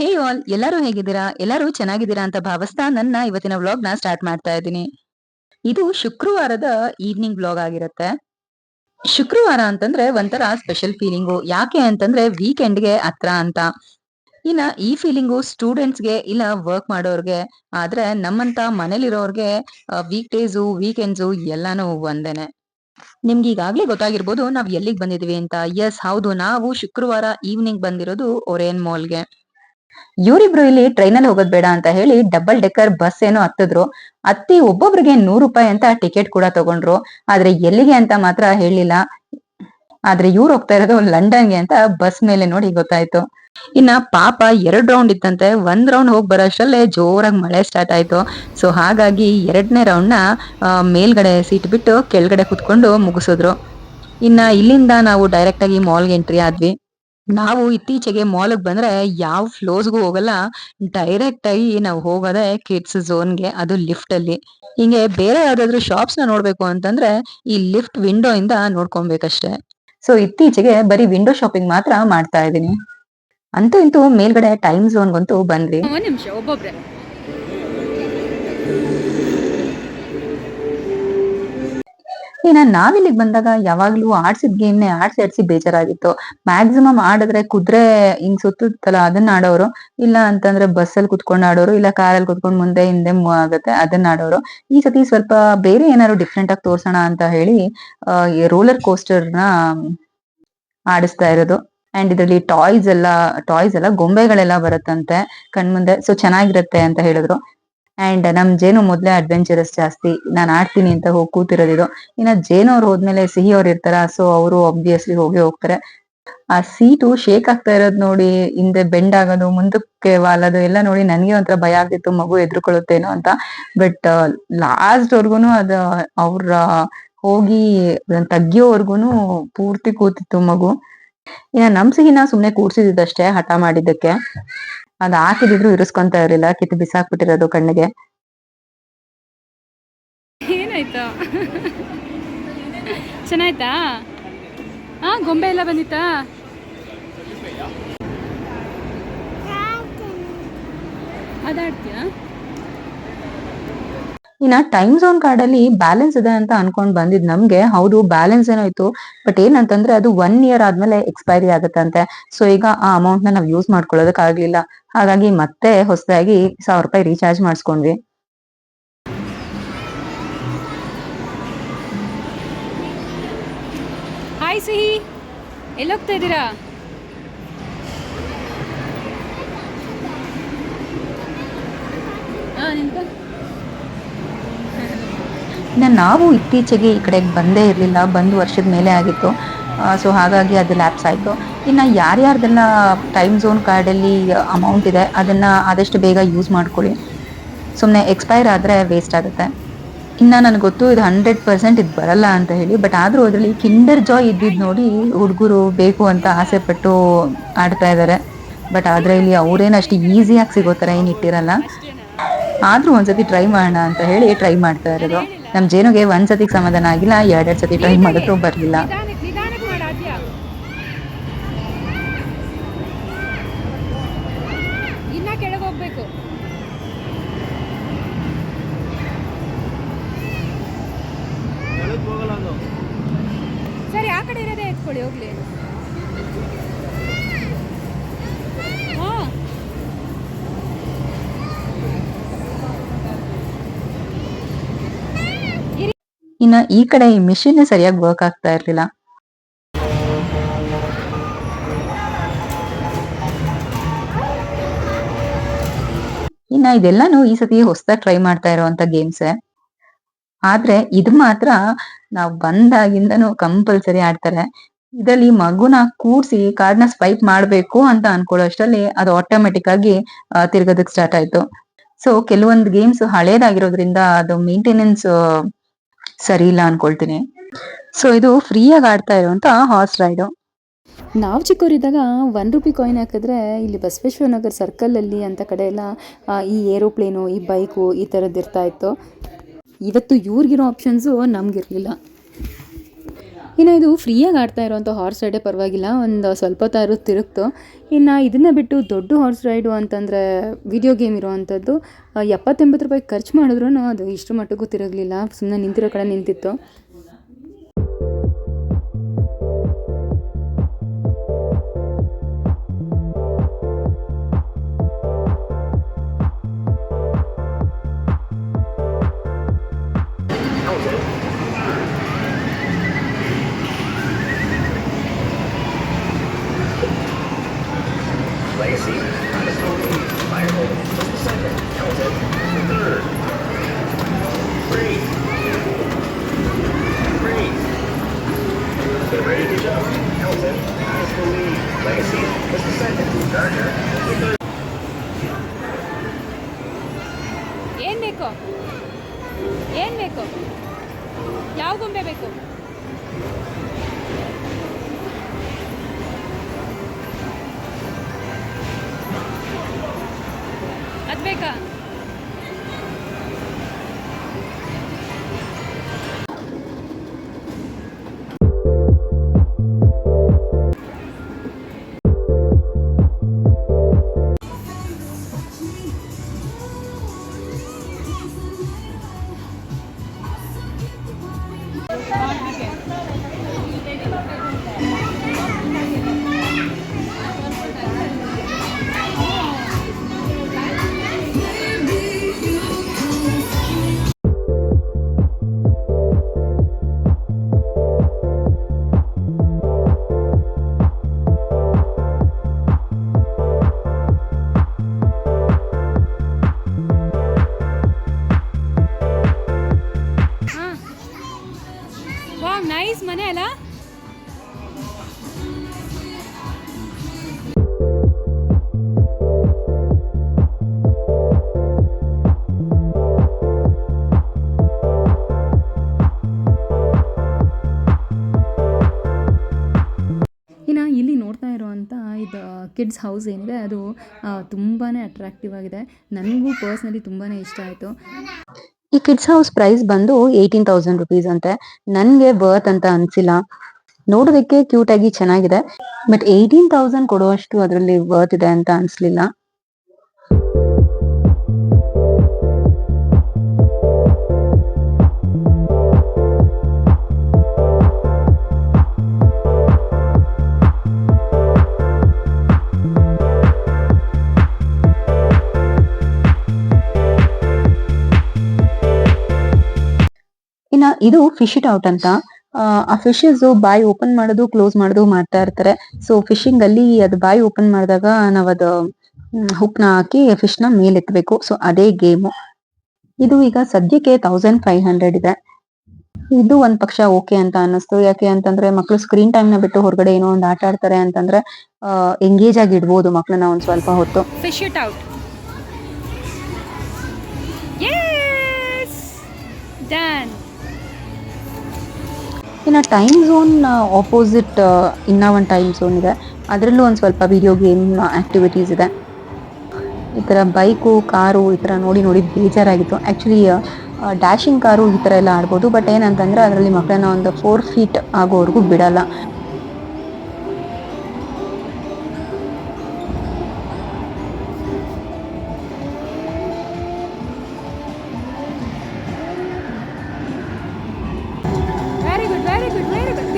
ಹೇ all ಎಲ್ಲರೂ ಹೇಗಿದ್ದೀರಾ? ಎಲ್ಲರೂ ಚೆನ್ನಾಗಿದ್ದೀರಾ ಅಂತ ಭಾವಿಸ್ತಾ ನನ್ನ ಇವತ್ತಿನ ವ್ಲಾಗ್ನ ಸ್ಟಾರ್ಟ್ ಮಾಡ್ತಾ ಇದ್ದೀನಿ. ಇದು ಶುಕ್ರವಾರದ ಈವ್ನಿಂಗ್ ವ್ಲಾಗ್ ಆಗಿರುತ್ತೆ. ಶುಕ್ರವಾರ ಅಂತಂದ್ರೆ ಒಂಥರ ಸ್ಪೆಷಲ್ ಫೀಲಿಂಗು ಯಾಕೆ ಅಂತಂದ್ರೆ ವೀಕೆಂಡ್ಗೆ ಹತ್ರ ಅಂತ. ಇನ್ನ ಈ ಫೀಲಿಂಗು ಸ್ಟೂಡೆಂಟ್ಸ್ಗೆ ಇಲ್ಲ ವರ್ಕ್ ಮಾಡೋರ್ಗೆ, ಆದ್ರೆ ನಮ್ಮಂತ ಮನೇಲಿರೋರ್ಗೆ ವೀಕ್ ಡೇಸು ವೀಕೆಂಡ್ಸು ಎಲ್ಲಾನು ಒಂದೇನೆ. ನಿಮ್ಗೆ ಈಗಾಗ್ಲೇ ಗೊತ್ತಾಗಿರ್ಬೋದು ನಾವ್ ಎಲ್ಲಿಗ್ ಬಂದಿದ್ವಿ ಅಂತ. ಎಸ್ ಹೌದು, ನಾವು ಶುಕ್ರವಾರ ಈವ್ನಿಂಗ್ ಬಂದಿರೋದು ಒರೇನ್ ಮಾಲ್ಗೆ ಇವರಿಬ್ರು ಇಲ್ಲಿ ಟ್ರೈನಲ್ಲಿ ಹೋಗೋದ್ ಬೇಡ ಅಂತ ಹೇಳಿ ಡಬಲ್ ಡೆಕ್ಕರ್ ಬಸ್ ಏನೋ ಹತ್ತಿದ್ರು. ಹತ್ತಿ ಒಬ್ಬೊಬ್ರಿಗೆ ನೂರು ರೂಪಾಯಿ ಅಂತ ಟಿಕೆಟ್ ಕೂಡ ತಗೊಂಡ್ರು. ಆದ್ರೆ ಎಲ್ಲಿಗೆ ಅಂತ ಮಾತ್ರ ಹೇಳಿಲ್ಲ. ಆದ್ರೆ ಇವ್ರು ಹೋಗ್ತಾ ಇರೋದು ಲಂಡನ್ಗೆ ಅಂತ ಬಸ್ ಮೇಲೆ ನೋಡಿ ಗೊತ್ತಾಯ್ತು. ಇನ್ನ ಪಾಪ ಎರಡ್ ರೌಂಡ್ ಇತ್ತಂತೆ. ಒಂದ್ ರೌಂಡ್ ಹೋಗಿ ಬರೋಷ್ಟರಲ್ಲೇ ಜೋರಾಗಿ ಮಳೆ ಸ್ಟಾರ್ಟ್ ಆಯ್ತು. ಸೊ ಹಾಗಾಗಿ ಎರಡನೇ ರೌಂಡ್ನ ಮೇಲ್ಗಡೆ ಸೀಟ್ ಬಿಟ್ಟು ಕೆಳಗಡೆ ಕುತ್ಕೊಂಡು ಮುಗಿಸಿದ್ರು. ಇನ್ನ ಇಲ್ಲಿಂದ ನಾವು ಡೈರೆಕ್ಟ್ ಆಗಿ ಮಾಲ್ಗೆ ಎಂಟ್ರಿ ಆದ್ವಿ. ನಾವು ಇತ್ತೀಚೆಗೆ ಮಾಲ್ಗೆ ಬಂದ್ರೆ ಯಾವ ಫ್ಲೋರ್ಸ್ಗೂ ಹೋಗಲ್ಲ. ಡೈರೆಕ್ಟ್ ಆಗಿ ನಾವು ಹೋಗೋದೇ ಕಿಡ್ಸ್ ಝೋನ್ಗೆ ಅದು ಲಿಫ್ಟ್ ಅಲ್ಲಿ. ಹಿಂಗೆ ಬೇರೆ ಯಾವ್ದಾದ್ರು ಶಾಪ್ಸ್ನ ನೋಡ್ಬೇಕು ಅಂತಂದ್ರೆ ಈ ಲಿಫ್ಟ್ ವಿಂಡೋ ಇಂದ ನೋಡ್ಕೊಬೇಕಷ್ಟೇ. ಸೊ ಇತ್ತೀಚೆಗೆ ಬರೀ ವಿಂಡೋ ಶಾಪಿಂಗ್ ಮಾತ್ರ ಮಾಡ್ತಾ ಇದೀನಿ ಅಂತೂ ಇಂತೂ ಮೇಲ್ಗಡೆ ಟೈಮ್ ಝೋನ್ಗಂತೂ ಬಂದ್ರಿ ನಿಮಿಷ, ಒಬ್ಬೊಬ್ರೆ. ಇನ್ನ ನಾವಿಲ್ಲಿಗೆ ಬಂದಾಗ ಯಾವಾಗ್ಲೂ ಆಡ್ಸಿದ್ ಗೇಮ್ನೆ ಆಡ್ಸಿ ಆಡ್ಸಿ ಬೇಜಾರಾಗಿತ್ತು. ಮ್ಯಾಕ್ಸಿಮಮ್ ಆಡಿದ್ರೆ ಕುದುರೆ ಹಿಂಗ್ ಸುತ್ತುತ್ತಲ್ಲ, ಅದನ್ನ ಆಡೋರು. ಇಲ್ಲ ಅಂತಂದ್ರೆ ಬಸ್ಸಲ್ಲಿ ಕುತ್ಕೊಂಡ್ ಆಡೋರು, ಇಲ್ಲ ಕಾರಲ್ಲಿ ಕುತ್ಕೊಂಡ್ ಮುಂದೆ ಹಿಂದೆ ಆಗುತ್ತೆ, ಅದನ್ನ ಆಡೋರು. ಈ ಸತಿ ಸ್ವಲ್ಪ ಬೇರೆ ಏನಾದ್ರು ಡಿಫ್ರೆಂಟ್ ಆಗಿ ತೋರ್ಸೋಣ ಅಂತ ಹೇಳಿ ರೋಲರ್ ಕೋಸ್ಟರ್ನ ಆಡಿಸ್ತಾ ಇರೋದು. ಅಂಡ್ ಇದರಲ್ಲಿ ಟಾಯ್ಸ್ ಎಲ್ಲ ಟಾಯ್ಸ್ ಎಲ್ಲ ಗೊಂಬೆಗಳೆಲ್ಲ ಬರುತ್ತಂತೆ ಕಣ್ಮುಂದೆ. ಸೊ ಚೆನ್ನಾಗಿರುತ್ತೆ ಅಂತ ಹೇಳಿದ್ರು. ಅಂಡ್ ನಮ್ ಜೇನು ಮೊದ್ಲೇ ಅಡ್ವೆಂಚರಸ್ ಜಾಸ್ತಿ. ನಾನ್ ಆಡ್ತೀನಿ ಅಂತ ಹೋಗಿ ಕೂತಿರೋದಿದು ಇನ್ನ ಜೇನು ಅವ್ರು ಹೋದ್ಮೇಲೆ ಸಿಹಿ ಅವ್ರು ಇರ್ತಾರ ಸೊ ಅವರು ಆಬ್ವಿಯಸ್ಲಿ ಹೋಗಿ ಹೋಗ್ತಾರೆ. ಆ ಸೀಟು ಶೇಕ್ ಆಗ್ತಾ ಇರೋದ್ ನೋಡಿ, ಹಿಂದೆ ಬೆಂಡ್ ಆಗೋದು, ಮುಂದಕ್ಕೆ ವಾಲೋದು, ಎಲ್ಲ ನೋಡಿ ನನಗೆ ಒಂಥರ ಭಯ ಆಗ್ತಿತ್ತು, ಮಗು ಎದ್ರುಕೊಳ್ಳುತ್ತೇನೋ ಅಂತ. ಬಟ್ ಲಾಸ್ಟ್ ವರ್ಗುನು ಅದ, ಅವ್ರ, ಹೋಗಿ ತಗ್ಗಿಯೋವರ್ಗುನು ಪೂರ್ತಿ ಕೂತಿತ್ತು ಮಗು. ಇನ್ನ ನಮ್ ಸಿಹಿನ ಸುಮ್ನೆ ಕೂಡ್ಸಿದ್ದಷ್ಟೇ ಹಠ ಮಾಡಿದ್ದಕ್ಕೆ. ಅದ್ ಹಾಕಿದ್ರು ಇರಿಸ್ಕೊಂತ ಇರಲಿಲ್ಲ ಕಿತ್ತು ಬಿಸಾಕ್ಬಿಟ್ಟಿರೋದು ಕಣ್ಣಿಗೆ. ಏನಾಯ್ತಾ? ಚೆನ್ನಾಯ್ತಾ? ಹಾ ಗೊಂಬೆ ಎಲ್ಲ ಬಂದಿತ್ತಾ? ಅದಾಡ್ತೀಯಾ? ಇನ್ನ ಟೈಮ್ ಝೋನ್ ಕಾರ್ಡ್ ಅಲ್ಲಿ ಬ್ಯಾಲೆನ್ಸ್ ಇದೆ ಅಂತ ಅನ್ಕೊಂಡ್ ಬಂದಿದ್ ನಮ್ಗೆ, ಹೌದು ಬ್ಯಾಲೆನ್ಸ್ ಏನೋ ಇತ್ತು ಬಟ್ ಏನಂತಂದ್ರೆ ಅದು ಒನ್ ಇಯರ್ ಆದ್ಮೇಲೆ ಎಕ್ಸ್ಪೈರಿ ಆಗುತ್ತಂತೆ. ಸೊ ಈಗ ಆ ಅಮೌಂಟ್ನ ನಾವ್ ಯೂಸ್ ಮಾಡ್ಕೊಳ್ಳೋದಕ್ ಆಗ್ಲಿಲ್ಲ. ಹಾಗಾಗಿ ಮತ್ತೆ ಹೊಸದಾಗಿ ಸಾವಿರ ರೂಪಾಯಿ ರೀಚಾರ್ಜ್ ಮಾಡಿಸ್ಕೊಂಡ್ವಿ. ಹಾಯ್ ಸಿಹಿ. ಎಲ್ಲೋಗ್ತಾ ಇದ್ದೀರಾ? ನಿಂತು ಇನ್ನ ನಾವು ಇತ್ತೀಚೆಗೆ ಈ ಕಡೆಗೆ ಬಂದೇ ಇರಲಿಲ್ಲ, ಬಂದು ವರ್ಷದ ಮೇಲೆ ಆಗಿತ್ತು. ಸೊ ಹಾಗಾಗಿ ಅದು ಲ್ಯಾಪ್ಸ್ ಆಯಿತು. ಇನ್ನು ಯಾರ್ಯಾರ್ದೆಲ್ಲ ಟೈಮ್ ಝೋನ್ ಕಾರ್ಡಲ್ಲಿ ಅಮೌಂಟ್ ಇದೆ, ಅದನ್ನು ಆದಷ್ಟು ಬೇಗ ಯೂಸ್ ಮಾಡ್ಕೊಳ್ಳಿ. ಸುಮ್ಮನೆ ಎಕ್ಸ್ಪೈರ್ ಆದರೆ ವೇಸ್ಟ್ ಆಗುತ್ತೆ. ಇನ್ನು ನನಗೆ ಗೊತ್ತು ಇದು ಹಂಡ್ರೆಡ್ ಪರ್ಸೆಂಟ್ ಇದು ಬರಲ್ಲ ಅಂತ ಹೇಳಿ ಬಟ್ ಆದರೂ ಅದರಲ್ಲಿ ಕಿಂಡರ್ ಜಾಯ್ ಇದ್ದಿದ್ದು ನೋಡಿ ಹುಡುಗರು ಬೇಕು ಅಂತ ಆಸೆ ಪಟ್ಟು ಆಡ್ತಾ ಇದ್ದಾರೆ ಬಟ್ ಆದರೆ ಇಲ್ಲಿ ಅವರೇನು ಅಷ್ಟು ಈಸಿಯಾಗಿ ಸಿಗೋ ಥರ ಏನು ಇಟ್ಟಿರಲ್ಲ. ಆದರೂ ಒಂದ್ಸತಿ ಟ್ರೈ ಮಾಡೋಣ ಅಂತ ಹೇಳಿ ಟ್ರೈ ಮಾಡ್ತಾ ಇರೋದು. ನಮ್ ಜೇನುಗೆ ಒಂದ್ಸತಿಗೆ ಸಮಾಧಾನ ಆಗಿಲ್ಲ ಎರಡೆರಡು ಸತಿ ಟ್ರೈ ಮಾಡಿದ್ರು ಬರ್ಲಿಲ್ಲ. ಇನ್ನ ಈ ಕಡೆ ಈ ಮಿಷಿನ್ ಸರಿಯಾಗಿ ವರ್ಕ್ ಆಗ್ತಾ ಇರ್ಲಿಲ್ಲ. ಇನ್ನ ಇದೆಲ್ಲಾನು ಈ ಸತಿ ಹೊಸದಾಗಿ ಟ್ರೈ ಮಾಡ್ತಾ ಇರುವಂತ ಗೇಮ್ಸ್ ಆದ್ರೆ ಇದು ಮಾತ್ರ ನಾವು ಬಂದಾಗಿಂದನು ಕಂಪಲ್ಸರಿ ಆಡ್ತಾರೆ. ಇದರಲ್ಲಿ ಮಗುನ ಕೂರ್ಸಿ ಕಾರ್ಡ್ನ ಸ್ವೈಪ್ ಮಾಡ್ಬೇಕು ಅಂತ ಅನ್ಕೊಳ್ಳೋ ಅಷ್ಟರಲ್ಲಿ ಅದು ಆಟೋಮೆಟಿಕ್ ಆಗಿ ತಿರ್ಗೋದಕ್ಕೆ ತಿರ್ಗೋದಕ್ ಸ್ಟಾರ್ಟ್ ಆಯ್ತು. ಸೊ ಕೆಲವೊಂದು ಗೇಮ್ಸ್ ಹಳೇದಾಗಿರೋದ್ರಿಂದ ಅದು ಮೇಂಟೆನೆನ್ಸ್ ಸರಿ ಇಲ್ಲ ಅನ್ಕೊಳ್ತೀನಿ. ಸೊ ಇದು ಫ್ರೀಯಾಗಿ ಆಡ್ತಾ ಇರುವಂತ ಹಾರ್ಸ್ ರೈಡು ನಾವು ಚಿಕ್ಕವರಿದ್ದಾಗ ಒನ್ ರುಪಿ ಕಾಯಿನ್ ಹಾಕಿದ್ರೆ ಇಲ್ಲಿ ಬಸವೇಶ್ವರ ನಗರ್ ಸರ್ಕಲಲ್ಲಿ ಅಂತ ಕಡೆ ಎಲ್ಲ ಈ ಏರೋಪ್ಲೇನು ಈ ಬೈಕು ಈ ಥರದ್ದು ಇರ್ತಾ ಇತ್ತು. ಇವತ್ತು ಇವ್ರಿಗಿರೋ ಆಪ್ಷನ್ಸು ನಮಗಿರಲಿಲ್ಲ. ಇನ್ನು ಇದು ಫ್ರೀಯಾಗಿ ಆಡ್ತಾ ಇರೋವಂಥ ಹಾರ್ಸ್ ರೈಡೇ ಪರವಾಗಿಲ್ಲ, ಒಂದು ಸ್ವಲ್ಪ ಹೊತ್ತಾದ್ರೂ ತಿರುಗ್ತು. ಇನ್ನು ಇದನ್ನು ಬಿಟ್ಟು ದೊಡ್ಡ ಹಾರ್ಸ್ ರೈಡು ಅಂತಂದರೆ ವಿಡಿಯೋ ಗೇಮ್ ಇರೋವಂಥದ್ದು ಎಪ್ಪತ್ತೆಂಬತ್ತು ರೂಪಾಯಿ ಖರ್ಚು ಮಾಡಿದ್ರೂ ಅದು ಇಷ್ಟು ಮಟ್ಟಿಗೂ ತಿರುಗಲಿಲ್ಲ ಸುಮ್ಮನೆ ನಿಂತಿರೋ ಕಡೆ ನಿಂತಿತ್ತು. ಏನ್ ಬೇಕು? ಏನ್ ಬೇಕು? ಯಾವ ಗೊಂಬೆ ಬೇಕು? ಅದು ಬೇಕಾ? ಕಿಡ್ಸ್ ಹೌಸ್ ಏನಿದೆ, ಅದು ತುಂಬಾ ಅಟ್ರಾಕ್ಟಿವ್ ಆಗಿದೆ. ನನಗೂ ಪರ್ಸ್ನಲಿ ತುಂಬಾ ಇಷ್ಟ ಆಯಿತು. ಈ ಕಿಡ್ಸ್ ಹೌಸ್ ಪ್ರೈಸ್ ಬಂದು ಏಯ್ಟೀನ್ ತೌಸಂಡ್ ರುಪೀಸ್ ಅಂತೆ. ನನಗೆ ವರ್ತ್ ಅಂತ ಅನ್ಸಿಲ್ಲ. ನೋಡೋದಕ್ಕೆ ಕ್ಯೂಟ್ ಆಗಿ ಚೆನ್ನಾಗಿದೆ. ಬಟ್ ಏಯ್ಟೀನ್ ತೌಸಂಡ್ ಕೊಡುವಷ್ಟು ಅದರಲ್ಲಿ ವರ್ತ್ ಇದೆ ಅಂತ ಅನ್ಸ್ಲಿಲ್ಲ. ಇದು ಫಿಶ್ ಇಟ್ ಔಟ್ ಅಂತ. ಆ, ಫಿಶಸ್ ಬಾಯಿ ಓಪನ್ ಮಾಡೋದು ಕ್ಲೋಸ್ ಮಾಡೋದು ಮಾಡ್ತಾ ಇರ್ತಾರೆ. ಸೊ ಫಿಶಿಂಗ್ ಅಲ್ಲಿ ಅದು ಬಾಯಿ ಓಪನ್ ಮಾಡಿದಾಗ ನಾವ್ ಅದು ಹುಕ್ನ ಹಾಕಿ ಫಿಶ್ನ ಮೇಲೆತ್ತಬೇಕು ಸೊ ಅದೇ ಗೇಮು ಇದು ಈಗ ಸದ್ಯಕ್ಕೆ ತೌಸಂಡ್ ಫೈವ್ ಹಂಡ್ರೆಡ್ ಇದೆ. ಇದು ಒಂದ್ ಪಕ್ಷ ಓಕೆ ಅಂತ ಅನ್ನಿಸ್ತು. ಯಾಕೆ ಅಂತಂದ್ರೆ ಮಕ್ಳು ಸ್ಕ್ರೀನ್ ಟೈಮ್ನ ಬಿಟ್ಟು ಹೊರಗಡೆ ಏನೋ ಒಂದು ಆಟ ಆಡ್ತಾರೆ ಅಂತಂದ್ರೆ ಎಂಗೇಜ್ ಆಗಿ ಇಡ್ಬೋದು ಮಕ್ಳನ್ನ ಒಂದ್ ಸ್ವಲ್ಪ ಹೊತ್ತು. ಫಿಶ್ ಇಟ್ ಔಟ್ ಡನ್ ಇನ್ನ ಟೈಮ್ ಝೋನ್ ಆಪೋಸಿಟ್ ಇನ್ನ ಒಂದು ಟೈಮ್ ಝೋನ್ ಇದೆ. ಅದರಲ್ಲೂ ಒಂದು ಸ್ವಲ್ಪ ವಿಡಿಯೋ ಗೇಮ್ ಆಕ್ಟಿವಿಟೀಸ್ ಇದೆ. ಈ ಥರ ಬೈಕು ಕಾರು ಈ ಥರ ನೋಡಿ ನೋಡಿ ಬೇಜಾರಾಗಿತ್ತು. ಆ್ಯಕ್ಚುಲಿ ಡ್ಯಾಶಿಂಗ್ ಕಾರು ಈ ಥರ ಎಲ್ಲ ಆಡ್ಬೋದು. ಬಟ್ ಏನಂತಂದರೆ, ಅದರಲ್ಲಿ ಮಕ್ಕಳನ್ನ ಒಂದು ಫೋರ್ ಫೀಟ್ ಆಗೋವರೆಗೂ ಬಿಡಲ್ಲ.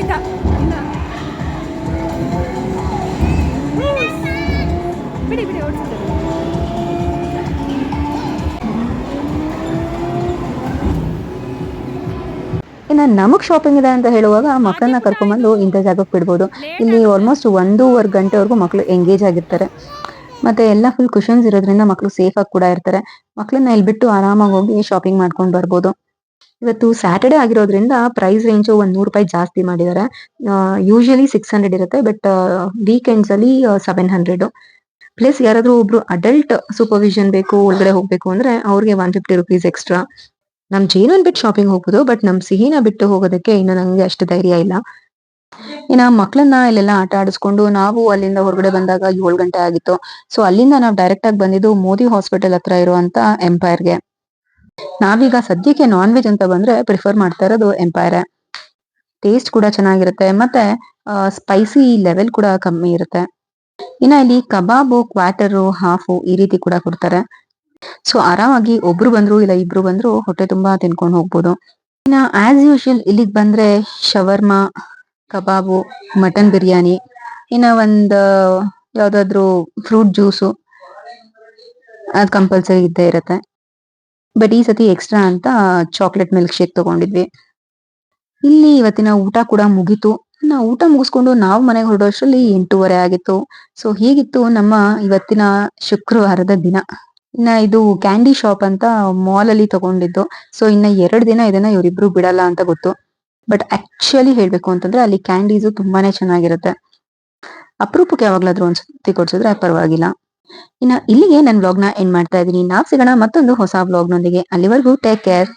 ಇಲ್ಲ. ಬಿಡಿ ಇನ್ನು ನಮಗೆ ಶಾಪಿಂಗ್ ಇದೆ ಅಂತ ಹೇಳುವಾಗ ಮಕ್ಕಳನ್ನ ಕರ್ಕೊಂಬಂದು ಇಂಥ ಜಾಗಕ್ಕೆ ಬಿಡ್ಬೋದು. ಇಲ್ಲಿ ಆಲ್ಮೋಸ್ಟ್ ಒಂದೂವರೆ ಗಂಟೆವರೆಗೂ ಮಕ್ಕಳು ಎಂಗೇಜ್ ಆಗಿರ್ತಾರೆ. ಮತ್ತೆ ಎಲ್ಲ ಫುಲ್ ಕುಶನ್ಸ್ ಇರೋದ್ರಿಂದ ಮಕ್ಕಳು ಸೇಫ್ ಆಗಿ ಕೂಡ ಇರ್ತಾರೆ. ಮಕ್ಕಳನ್ನ ಇಲ್ಲಿ ಬಿಟ್ಟು ಆರಾಮಾಗಿ ಹೋಗಿ ಶಾಪಿಂಗ್ ಮಾಡ್ಕೊಂಡು ಬರ್ಬೋದು. ಇವತ್ತು ಸ್ಯಾಟರ್ಡೆ ಆಗಿರೋದ್ರಿಂದ ಪ್ರೈಸ್ ರೇಂಜ್ ಒಂದ್ ನೂರು ರೂಪಾಯಿ ಜಾಸ್ತಿ ಮಾಡಿದ್ದಾರೆ ಯೂಶಲಿ ಸಿಕ್ಸ್ ಹಂಡ್ರೆಡ್ ಇರುತ್ತೆ ಬಟ್ ವೀಕೆಂಡ್ಸ್ ಅಲ್ಲಿ ಸೆವೆನ್ ಹಂಡ್ರೆಡ್ ಪ್ಲಸ್ ಯಾರಾದ್ರೂ ಒಬ್ರು ಅಡಲ್ಟ್ ಸೂಪರ್ವಿಷನ್ ಬೇಕು, ಒಳಗಡೆ ಹೋಗ್ಬೇಕು ಅಂದ್ರೆ ಅವ್ರಿಗೆ ಒನ್ ಫಿಫ್ಟಿ ರುಪೀಸ್ ಎಕ್ಸ್ಟ್ರಾ ನಮ್ ಜೇನನ್ ಬಿಟ್ಟು ಶಾಪಿಂಗ್ ಹೋಗ್ಬೋದು ಬಟ್ ನಮ್ ಸಿಹಿನ ಬಿಟ್ಟು ಹೋಗೋದಕ್ಕೆ ಇನ್ನು ನಂಗೆ ಅಷ್ಟು ಧೈರ್ಯ ಇಲ್ಲ. ಇನ್ನ ಮಕ್ಕಳನ್ನ ಇಲ್ಲೆಲ್ಲ ಆಟ ಆಡಿಸ್ಕೊಂಡು ನಾವು ಅಲ್ಲಿಂದ ಹೊರಗಡೆ ಬಂದಾಗ ಏಳು ಗಂಟೆ ಆಗಿತ್ತು. ಸೊ ಅಲ್ಲಿಂದ ನಾವು ಡೈರೆಕ್ಟ್ ಆಗಿ ಬಂದಿದ್ದು ಮೋದಿ ಹಾಸ್ಪಿಟಲ್ ಹತ್ರ ಇರುವಂತ ಎಂಪೈರ್ಗೆ ನಾವೀಗ ಸದ್ಯಕ್ಕೆ ನಾನ್ ವೆಜ್ ಅಂತ ಬಂದ್ರೆ ಪ್ರಿಫರ್ ಮಾಡ್ತಾ ಇರೋದು ಎಂಪೈರ್ ಟೇಸ್ಟ್ ಕೂಡ ಚೆನ್ನಾಗಿರುತ್ತೆ, ಮತ್ತೆ ಸ್ಪೈಸಿ ಲೆವೆಲ್ ಕೂಡ ಕಮ್ಮಿ ಇರುತ್ತೆ. ಇನ್ನ ಇಲ್ಲಿ ಕಬಾಬು ಕ್ವಾಟರು ಹಾಫು ಈ ರೀತಿ ಕೂಡ ಕೊಡ್ತಾರೆ. ಸೊ ಆರಾಮಾಗಿ ಒಬ್ರು ಬಂದ್ರು ಇಲ್ಲ ಇಬ್ರು ಬಂದ್ರು ಹೊಟ್ಟೆ ತುಂಬಾ ತಿನ್ಕೊಂಡು ಹೋಗ್ಬೋದು. ಇನ್ನ ಆಸ್ ಯೂಶುವಲ್ ಇಲ್ಲಿಗೆ ಬಂದ್ರೆ ಶವರ್ಮಾ ಕಬಾಬು ಮಟನ್ ಬಿರಿಯಾನಿ ಇನ್ನ ಒಂದು, ಯಾವ್ದಾದ್ರು ಫ್ರೂಟ್ ಜ್ಯೂಸು ಅದು ಕಂಪಲ್ಸರಿ ಇದ್ದೇ ಇರತ್ತೆ. ಬಟ್ ಈ ಸತಿ ಎಕ್ಸ್ಟ್ರಾ ಅಂತ ಚಾಕ್ಲೇಟ್ ಮಿಲ್ಕ್ ಶೇಕ್ ತಗೊಂಡಿದ್ವಿ. ಇಲ್ಲಿ ಇವತ್ತಿನ ಊಟ ಕೂಡ ಮುಗೀತು. ನಾವು ಊಟ ಮುಗಿಸ್ಕೊಂಡು ನಾವು ಮನೆಗೆ ಹೊರಡೋಷ್ಟರಲ್ಲಿ ಎಂಟೂವರೆ ಆಗಿತ್ತು. ಸೊ ಹೀಗಿತ್ತು ನಮ್ಮ ಇವತ್ತಿನ ಶುಕ್ರವಾರದ ದಿನ. ಇನ್ನ ಇದು ಕ್ಯಾಂಡಿ ಶಾಪ್ ಅಂತ ಮಾಲ್ ಅಲ್ಲಿ ತಗೊಂಡಿದ್ದು. ಸೊ ಇನ್ನ ಎರಡು ದಿನ ಇದನ್ನ ಇವರಿಬ್ರು ಬಿಡಲ್ಲ ಅಂತ ಗೊತ್ತು. ಬಟ್ ಆಕ್ಚುಲಿ ಹೇಳ್ಬೇಕು ಅಂತಂದ್ರೆ ಅಲ್ಲಿ ಕ್ಯಾಂಡೀಸು ತುಂಬಾನೇ ಚೆನ್ನಾಗಿರುತ್ತೆ. ಅಪರೂಪಕ್ಕೆ ಯಾವಾಗ್ಲಾದ್ರೂ ಒಂದ್ಸತಿ ಕೊಡ್ಸಿದ್ರೆ ಪರವಾಗಿಲ್ಲ. ಇನ್ನ ಇಲ್ಲಿಗೆ ನನ್ನ ವ್ಲಾಗ್ನ ಎಂಡ್ ಮಾಡ್ತಾ ಇದೀನಿ ನಾವ್ ಸಿಗೋಣ ಮತ್ತೊಂದು ಹೊಸ ವ್ಲಾಗ್ ನೊಂದಿಗೆ. ಅಲ್ಲಿವರೆಗೂ ಟೇಕ್ ಕೇರ್